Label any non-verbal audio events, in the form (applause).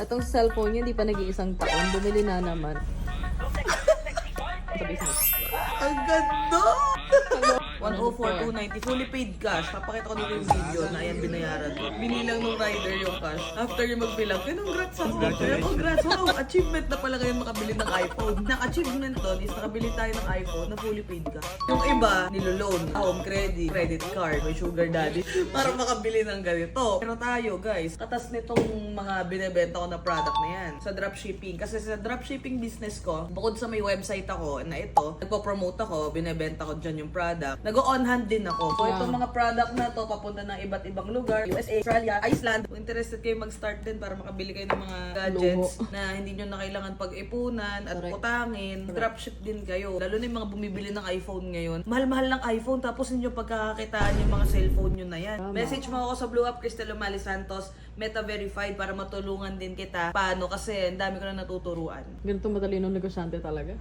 Atong cellphone niya, hindi pa nag-iisang taon. Bumili na naman. (laughs) Sa. Ang ganda! 104,290 fully paid cash. Papakita ko dito yung video na ayan binayaran ko. Binilang nung rider yung cash. After yung magbilang, congrats ako. Kaya congrats. Wow, achievement na pala kayo makabili ng iPhone. Ang achievement doon is nakabili tayo ng iPhone na fully paid cash. Yung iba, niloloan, home credit, credit card, may sugar daddy para makabili ng ganito. Pero tayo guys, katas nitong mga binebenta ko na product na yan sa dropshipping. Kasi sa dropshipping business ko, bukod sa may website ako na ito, nagpo-promote ako, binebenta ko dyan yung product. Nag-on hand din ako. So itong mga product na to papunta ng iba't ibang lugar, USA, Australia, Iceland. Kung interested kayo mag-start din para makabili kayo ng mga gadgets na hindi nyo na kailangan pag-ipunan at Correct. utangin. Dropship din kayo. Lalo na yung mga bumibili ng iPhone ngayon. Mahal-mahal ng iPhone tapos hindi nyo pagkakakitaan yung mga cellphone nyo na yan. Tama. Message mo ako sa Blue Up Cristel Umali Santos, Meta Verified para matulungan din kita. Paano? Kasi ang dami ko na natuturuan. Ganito matalino negosyante talaga.